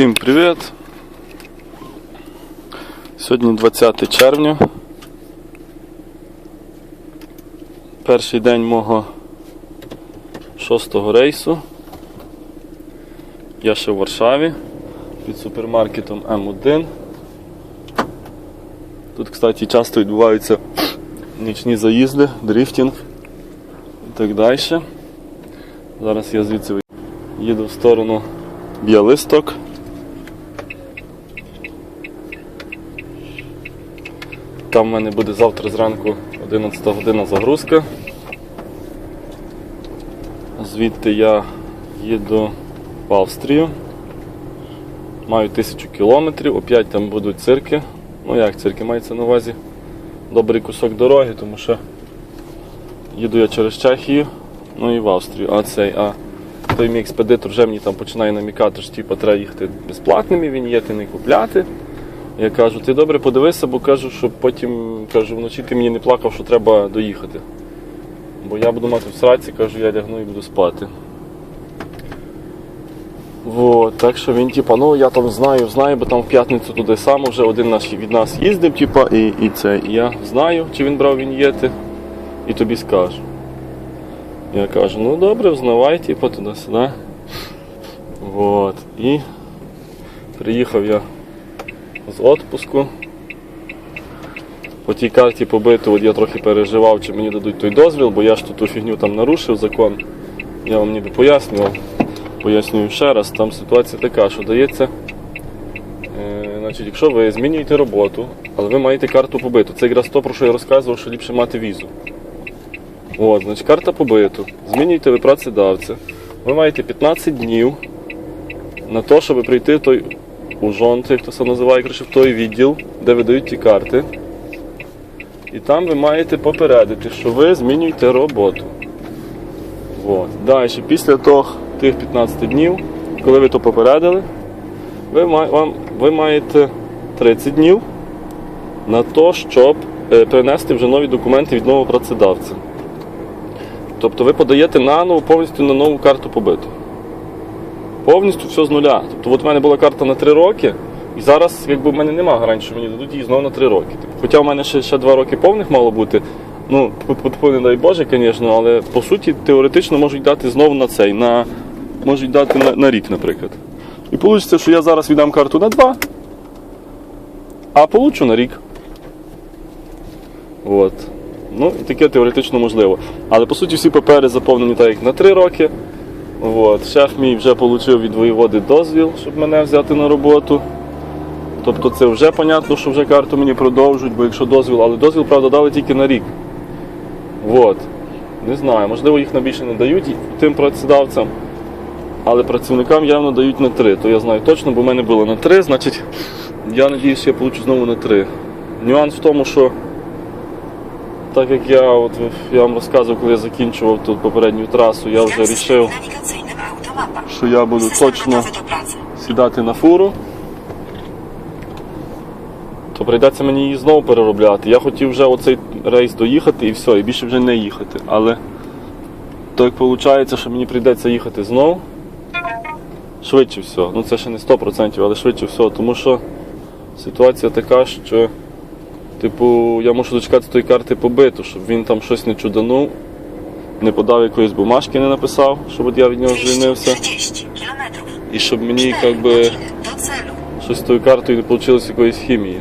Всім привіт! Сьогодні 20 червня. Перший день мого шостого рейсу. Я ще в Варшаві під супермаркетом М1. Тут, кстати, часто відбуваються нічні заїзди, дрифтинг і так далі. Зараз я звідси їду в сторону Біалисток. Там в мене буде завтра зранку 11 година загрузка. Звідти я їду в Австрію. Маю тисячу кілометрів, опять там будуть цирки. Ну як цирки мається на увазі? Добрий кусок дороги, тому що їду я через Чехію, ну і в Австрію. А цей, а той мій експедитор вже мені там починає намікати, що типу, треба їхати безплатними, віньєти не купляти. Я кажу, ти добре подивися, бо кажу, щоб потім кажу, вночі ти мені не плакав, що треба доїхати. Бо я буду мати в сраці, кажу, я лягну і буду спати. Вот, так що він, типа, ну я там знаю, знаю, бо там в п'ятницю туди сам вже один наш від нас їздив, типа, і, і це. І я знаю, чи він брав віньєти, і тобі скажу. Я кажу, ну добре, взнавай, типу, туди-сюди. Вот. І приїхав я з відпуску. По тій карті побиту, от я трохи переживав, чи мені дадуть той дозвіл, бо я ж ту фігню там нарушив закон. Я вам ніби пояснював. Пояснюю ще раз, там ситуація така, що дається. Е, значить, якщо ви змінюєте роботу, але ви маєте карту побиту, це якраз то, про що я розказував, що ліпше мати візу. От, значить, карта побиту. Змінюєте ви працедавця. Ви маєте 15 днів на те, щоб прийти той ужонт, як то це називає, коротше, в той відділ, де видають ті карти. І там ви маєте попередити, що ви змінюєте роботу. От. Далі, після того, тих 15 днів, коли ви то попередили, ви, вам, ви маєте 30 днів на те, щоб е, принести вже нові документи від нового працедавця. Тобто ви подаєте наново повністю на нову карту побиту. Повністю все з нуля. Тобто от в мене була карта на 3 роки, і зараз якби в мене немає гарантії, що мені дадуть її знову на 3 роки. Тобто, Хоча в мене ще, ще 2 роки повних мало бути. Ну, не дай Боже, звісно, але по суті теоретично можуть дати знову на цей, на, можуть дати на, на рік, наприклад. І вийде, що я зараз віддам карту на 2, а получу на рік. От. Ну, і таке теоретично можливо. Але по суті всі папери заповнені так, як на 3 роки. От. Шеф мій вже отримав від воєводи дозвіл, щоб мене взяти на роботу. Тобто це вже понятно, що вже карту мені продовжують, бо якщо дозвіл, але дозвіл, правда, дали тільки на рік. От. Не знаю, можливо, їх на більше не дають тим працедавцям, але працівникам явно дають на 3. То я знаю точно, бо в мене було на 3, значить я сподіваюся, я получу знову на 3. Нюанс в тому, що так як я, от, я вам розказував, коли я закінчував тут попередню трасу, я вже вирішив що я буду точно сідати на фуру, то прийдеться мені її знову переробляти. Я хотів вже оцей рейс доїхати і все, і більше вже не їхати. Але як виходить, що мені прийдеться їхати знову, швидше всього. Ну це ще не 100%, але швидше всього, тому що ситуація така, що типу, я мушу дочекати тої карти побиту, щоб він там щось не чуданув, не подав якоїсь бумажки, не написав, щоб от я від нього звільнився. 230 kilometrów. І щоб мені як би, щось з тою картою не вийшло якоїсь хімії.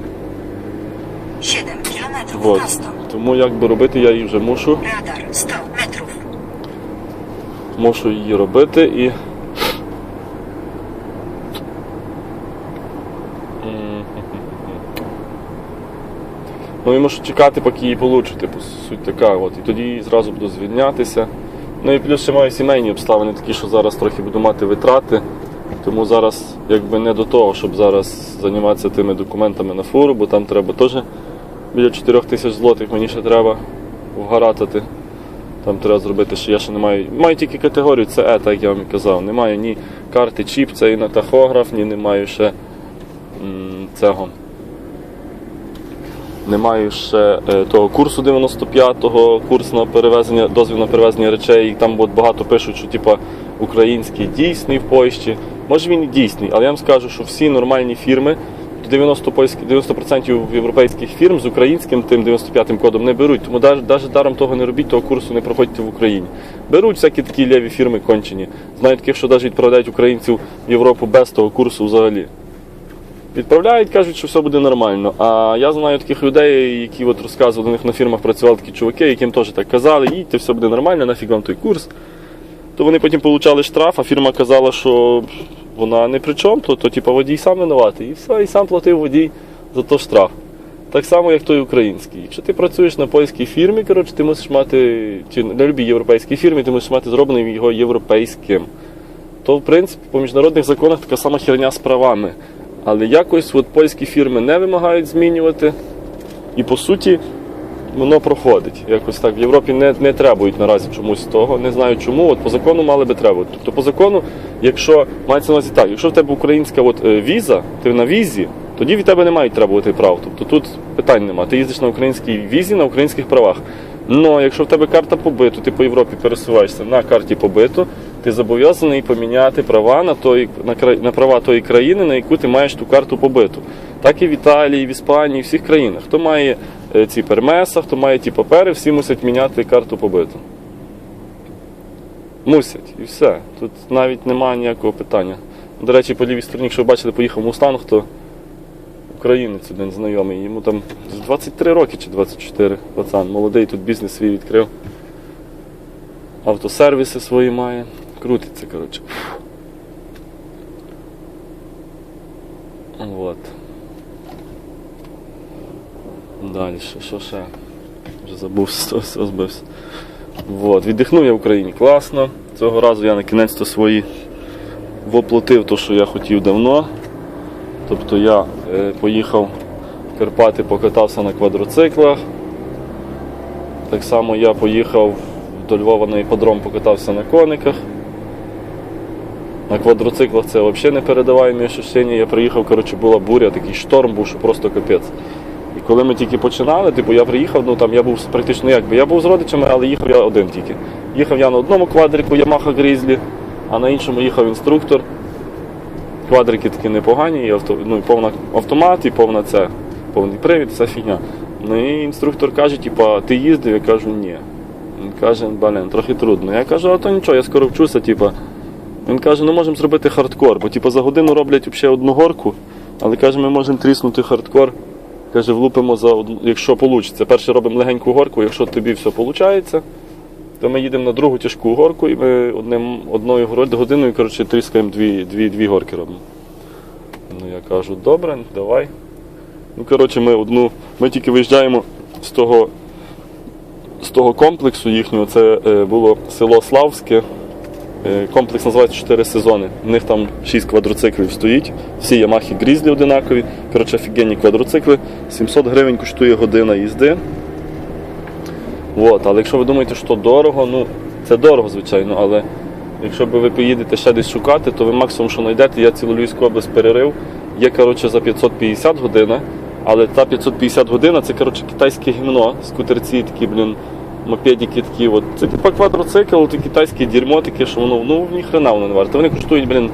7 kilometrów Вот. Тому як би робити, я її вже мушу. Radar 100 metrów. Мушу її робити і. Ну і мушу чекати, поки її получу, типу, суть така. От. І тоді зразу буду звільнятися. Ну і плюс ще маю сімейні обставини такі, що зараз трохи буду мати витрати. Тому зараз якби не до того, щоб зараз займатися тими документами на фуру, бо там треба теж біля 4 тисяч злотих мені ще треба вгаратати. Там треба зробити, що я ще не маю. Маю тільки категорію CE, так як я вам і казав. Немає ні карти чіп, це і на тахограф, ні не маю ще м, цього. Не маю ще е, того курсу 95-го, курс на перевезення, дозвіл на перевезення речей. І там багато пишуть, що типа український дійсний в Польщі. Може він і дійсний, але я вам скажу, що всі нормальні фірми, 90%, 90% європейських фірм з українським тим 95-м кодом не беруть. Тому навіть даром того не робіть, того курсу не проходьте в Україні. Беруть всякі такі ліві фірми кончені. Знаю таких, що навіть відправляють українців в Європу без того курсу взагалі. Відправляють, кажуть, що все буде нормально. А я знаю таких людей, які от розказували, у них на фірмах працювали такі чуваки, яким теж так казали, їдьте, все буде нормально, нафіг вам той курс. То вони потім отримали штраф, а фірма казала, що вона не при чому, то, то типу, водій сам винуватий. І все, і сам платив водій за то штраф. Так само, як той український. Якщо ти працюєш на польській фірмі, коротше, ти мусиш мати, чи на любій європейській фірмі, ти мусиш мати зроблений його європейським. То, в принципі, по міжнародних законах така сама херня з правами. Але якось от польські фірми не вимагають змінювати. І по суті, воно проходить. Якось так в Європі не, не требують наразі чомусь того. Не знаю чому. От по закону мали би требувати. Тобто по закону, якщо мається на увазі так, якщо в тебе українська от, е, віза, ти на візі, тоді від тебе не мають требувати прав. Тобто тут питань нема. Ти їздиш на українській візі на українських правах. Но якщо в тебе карта побиту, ти по Європі пересуваєшся на карті побиту, ти зобов'язаний поміняти права на той, на, кра- на права тої країни, на яку ти маєш ту карту побиту. Так і в Італії, в Іспанії, в всіх країнах. Хто має е, ці пермеса, хто має ті папери, всі мусять міняти карту побиту. Мусять, і все. Тут навіть немає ніякого питання. До речі, по лівій стороні, якщо ви бачили, поїхав Мустанг, то українець один знайомий. Йому там 23 роки чи 24 пацан. Молодий тут бізнес свій відкрив. Автосервіси свої має. Крутиться, коротше. Вот. Далі, що ще? Вже забув, все. Вот. Віддихнув я в Україні класно. Цього разу я на кінець то свої воплотив те, що я хотів давно. Тобто я е, поїхав в Карпати, покатався на квадроциклах. Так само я поїхав до Львова на іподром, покатався на кониках. На квадроциклах це взагалі не передаваємі ощущення. Я приїхав, коротше, була буря, такий шторм був, що просто капець. І коли ми тільки починали, типу, я приїхав, ну там я був практично якби. Я був з родичами, але їхав я один тільки. Їхав я на одному квадрику Yamaha Grizzly, а на іншому їхав інструктор. Квадрики такі непогані, і авто, ну, і повна автомат, і повна це, повний привід, вся фігня. Ну і інструктор каже, типу, ти їздив? Я кажу, ні. Він каже, блін, трохи трудно. Я кажу, а то нічого, я скоро вчуся, типу. Він каже, ну можемо зробити хардкор, бо типу, за годину роблять взагалі одну горку, але каже, ми можемо тріснути хардкор. Каже, влупимо за одну, якщо вийде. Перше робимо легеньку горку, якщо тобі все виходить, то ми їдемо на другу тяжку горку і ми одним, одною годиною коротше, тріскаємо дві, дві, дві горки робимо. Ну я кажу, добре, давай. Ну, коротше, ми одну. Ми тільки виїжджаємо з того, з того комплексу їхнього, це е, було село Славське. Е, Комплекс називається 4 сезони. У них там 6 квадроциклів стоїть. Всі Ямахи Грізлі одинакові. Коротше, офігенні квадроцикли. 700 гривень коштує година їзди. От, але якщо ви думаєте, що дорого, ну це дорого, звичайно, але якщо ви поїдете ще десь шукати, то ви максимум, що знайдете, я цілу Львівську область перерив. Є коротше, за 550 година, але та 550 година це коротше, китайське гімно, скутерці такі, блін, мопедики такі. От. Це типа квадроцикл, це китайське дерьмо таке, що воно ну, ні хрена воно не варте. Вони коштують, блін,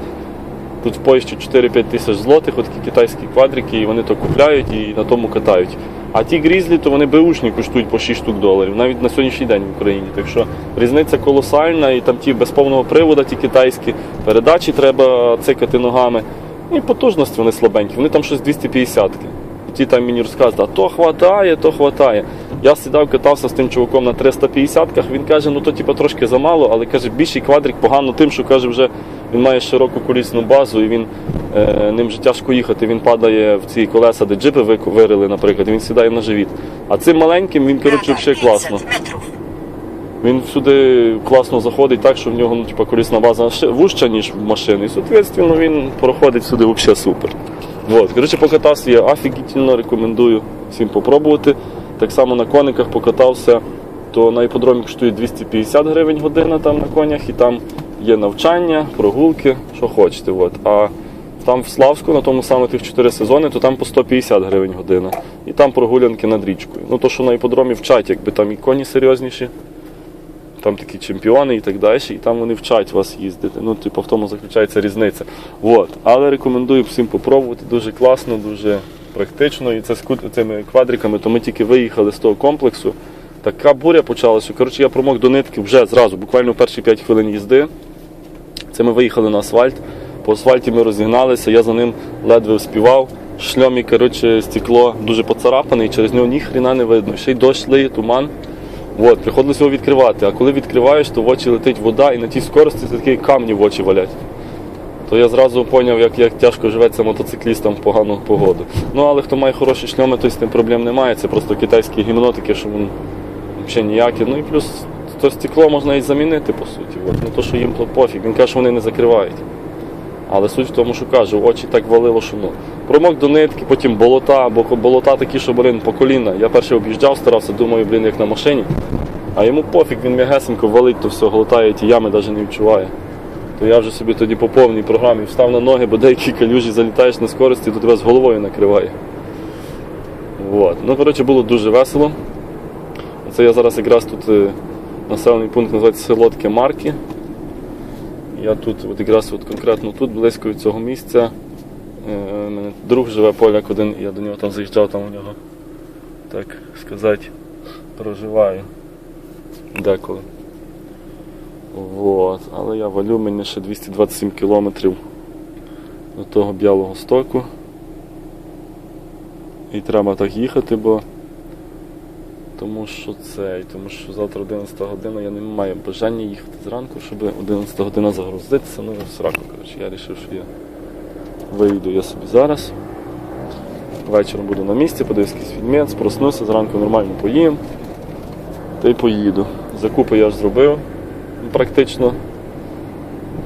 тут в Польщі 4-5 тисяч злотих, от такі китайські квадрики, і вони то купляють і на тому катають. А ті грізлі, то вони беушні коштують по 6 штук доларів, навіть на сьогоднішній день в Україні. Так що різниця колосальна, і там ті без повного приводу, ті китайські, передачі треба цикати ногами. І потужності вони слабенькі, вони там щось 250-ки. Ті там мені розказують, а то хватає, то хватає. Я сідав, катався з тим чуваком на 350-ках, він каже, ну то типу, трошки замало, але каже, більший квадрик погано тим, що каже, вже він має широку колісну базу і він е, ним же тяжко їхати. Він падає в ці колеса, де джипи вирили, наприклад, і він сідає на живіт. А цим маленьким він, коротше, взагалі класно. Він всюди класно заходить так, що в нього ну, типу, колісна база вужча, ніж в машини. І, соответственно, він проходить сюди взагалі супер. Вот. Коротше, покатався я офігітельно, рекомендую всім попробувати. Так само на кониках покатався, то на іподромі коштує 250 гривень година там на конях, і там є навчання, прогулки, що хочете. От. А там в Славську, на тому саме тих 4 сезони, то там по 150 гривень година. І там прогулянки над річкою. Ну то, що на іподромі вчать, якби там і коні серйозніші, там такі чемпіони і так далі, і там вони вчать вас їздити. Ну, типу, в тому заключається різниця. От. Але рекомендую всім попробувати. Дуже класно, дуже практично. І це з цими квадриками, то ми тільки виїхали з того комплексу. Така буря почалася. Коротше, я промок до нитки вже зразу, буквально перші 5 хвилин їзди. Це ми виїхали на асфальт. По асфальті ми розігналися, я за ним ледве вспівав. Шльомі, коротше, стекло дуже поцарапане, і через нього ні хріна не видно. Ще й дощ лиє, туман. От, приходилось його відкривати. А коли відкриваєш, то в очі летить вода, і на тій скорості такі камні в очі валять. То я зразу зрозумів, як, як тяжко живеться мотоциклістам в погану погоду. Ну але хто має хороші шльоми, то з тим проблем немає. Це просто китайські гімно таке, що воно взагалі ніякі. Ну і плюс то стекло можна і замінити, по суті. От. Ну то, що їм пофіг. Він каже, що вони не закривають. Але суть в тому, що кажу, очі так валило, що ну. Промок до нитки, потім болота, бо болота такі, що, блин, по коліна. Я перший об'їжджав, старався, думаю, блін, як на машині. А йому пофіг, він м'ягесенько валить, то все, глотає ті ями, навіть не відчуває. То я вже собі тоді по повній програмі встав на ноги, бо деякі калюжі залітаєш на скорості, то тебе з головою накриває. От. Ну, коротше, було дуже весело. Це я зараз якраз тут е, населений пункт називається село таке Марки. Я тут, от якраз от конкретно тут, близько від цього місця. Е, мене друг живе поляк один, я до нього там заїжджав, там у нього, так сказати, проживаю деколи. Вот. Але я валю, мені ще 227 кілометрів до того Білого стоку. І треба так їхати, бо тому що це, тому що завтра 11 година я не маю бажання їхати зранку, щоб 11 година загрузитися. Ну, в сраку, коротше, я вирішив, що я вийду я собі зараз. Вечором буду на місці, подивлюсь якийсь фільмець, проснуся, зранку нормально поїм. Та й поїду. Закупи я ж зробив практично.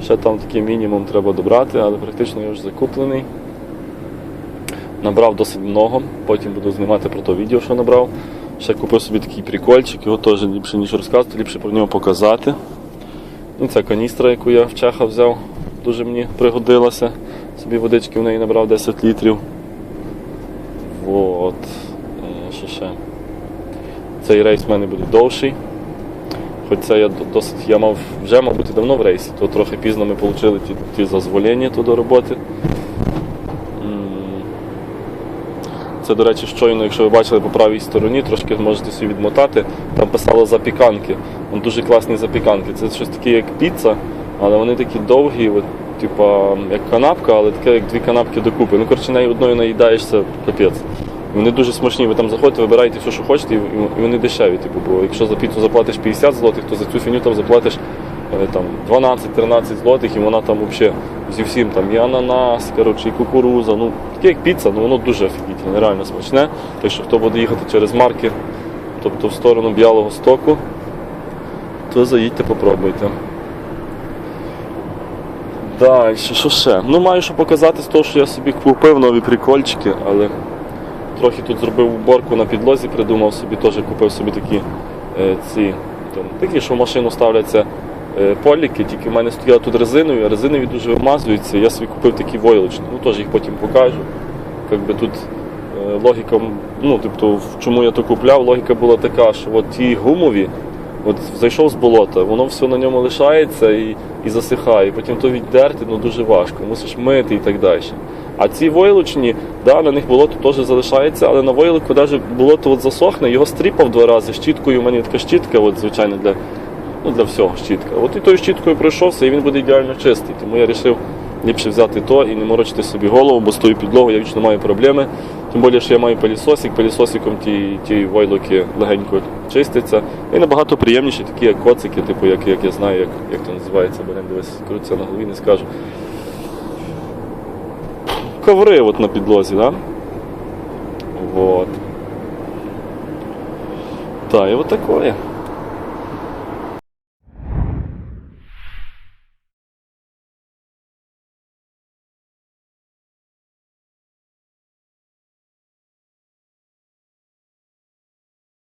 Ще там такий мінімум треба добрати, але практично я вже закуплений. Набрав досить много, потім буду знімати про то відео, що набрав. Ще купив собі такий прикольчик, його теж ліпше ніж розказувати, ліпше про нього показати. Ну, Це каністра, яку я в Чеха взяв, дуже мені пригодилася. Собі водички в неї набрав 10 літрів. Вот. Е, Що ще? Цей рейс в мене буде довший. Хоч я досить, я мав вже, мабуть, давно в рейсі, то трохи пізно ми отримали ті, ті дозволення то до роботи. Це, до речі, щойно, якщо ви бачили по правій стороні, трошки можете собі відмотати, там писало запіканки. Вон дуже класні запіканки. Це щось таке, як піца, але вони такі довгі, от, типа, як канапка, але таке, як дві канапки докупи. Ну, коротше, нею одною наїдаєшся, капець. Вони дуже смачні, ви там заходите, вибираєте все, що хочете, і вони дешеві. Типу, бо якщо за піцу заплатиш 50 злотих, то за цю фіню там заплатиш е, там, 12-13 злотих, і вона там взагалі зі всім там і ананас, коротше, і кукуруза. Ну, таке як піца, ну воно дуже офігітельне, нереально смачне. Так що хто буде їхати через марки, тобто в сторону Білого Стоку, то заїдьте, попробуйте. Далі, що ще? Ну, маю що показати з того, що я собі купив нові прикольчики, але трохи тут зробив уборку на підлозі, придумав собі, теж купив собі такі е, ці, там, такі, що в машину ставляться е, поліки, тільки в мене стояли тут резинові, а резинові дуже вимазуються. Я собі купив такі войлочні, ну теж їх потім покажу. Как би тут е, логіка, ну, тобто, чому я то купляв, логіка була така, що от ті гумові, от зайшов з болота, воно все на ньому лишається і, і засихає. Потім то віддерти ну, дуже важко, мусиш мити і так далі. А ці войлочні, да, на них болото теж залишається, але на войлику навіть болото от засохне, його стріпав два рази щіткою, у мене така щітка, от, звичайно, для, ну, для всього щітка. От і тою щіткою пройшовся, і він буде ідеально чистий. Тому я вирішив ліпше взяти то і не морочити собі голову, бо з тою підлогою я вічно маю проблеми. Тим більше, що я маю пилісосик, пилісосиком ті, ті войлоки легенько чистяться. І набагато приємніші, такі як коцики, типу, як, як я знаю, як, як то називається, бо дивись, крутиться на голові, не скажу. Коври от на підлозі, да? Вот. Так, і от такое.